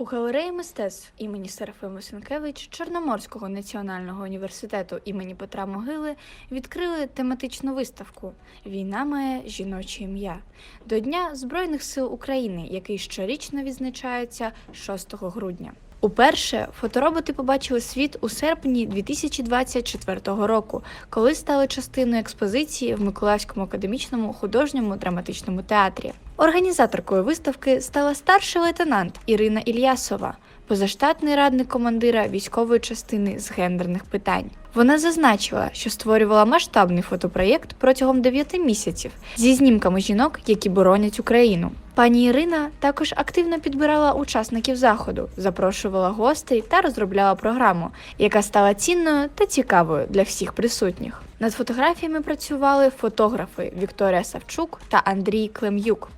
У галереї мистецтв імені Серафими Сенкевич Чорноморського національного університету імені Петра Могили відкрили тематичну виставку Війна має жіноче ім'я до Дня Збройних сил України, який щорічно відзначається 6 грудня. Уперше фотороботи побачили світ у серпні 2024 року, коли стали частиною експозиції в Миколаївському академічному художньому драматичному театрі. Організаторкою виставки стала старший лейтенант Ірина Ільясова, позаштатний радник командира військової частини з гендерних питань. Вона зазначила, що створювала масштабний фотопроєкт протягом 9 місяців зі знімками жінок, які боронять Україну. Пані Ірина також активно підбирала учасників заходу, запрошувала гостей та розробляла програму, яка стала цінною та цікавою для всіх присутніх. Над фотографіями працювали фотографи Вікторія Савчук та Андрій Клем'юк,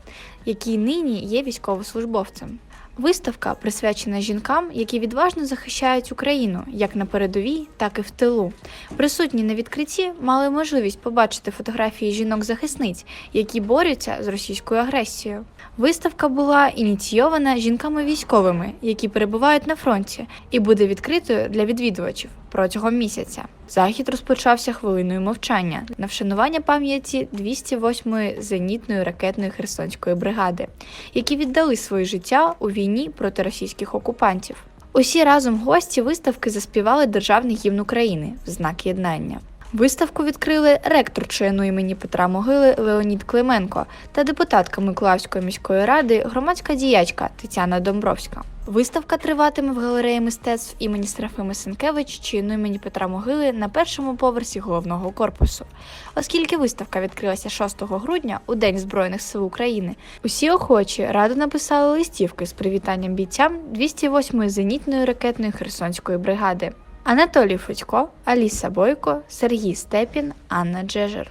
які нині є військовослужбовцем. Виставка присвячена жінкам, які відважно захищають Україну як на передовій, так і в тилу. Присутні на відкритті мали можливість побачити фотографії жінок-захисниць, які борються з російською агресією. Виставка була ініційована жінками військовими, які перебувають на фронті, і буде відкритою для відвідувачів протягом місяця. Захід розпочався хвилиною мовчання на вшанування пам'яті 208-ї зенітної ракетної Херсонської бригади, які віддали своє життя у війні проти російських окупантів. Усі разом гості виставки заспівали державний гімн України в знак єднання. Виставку відкрили ректор ЧНУ імені Петра Могили Леонід Клименко та депутатка Миколаївської міської ради, громадська діячка Тетяна Домбровська. Виставка триватиме в галереї мистецтв імені Серафими Сенкевич ЧНУ імені Петра Могили на першому поверсі головного корпусу. Оскільки виставка відкрилася 6 грудня у День Збройних сил України, усі охочі радо написали листівки з привітанням бійцям 208-ї зенітної ракетної Херсонської бригади. Анатолій Федько, Аліса Бойко, Сергій Степін, Анна Джежер.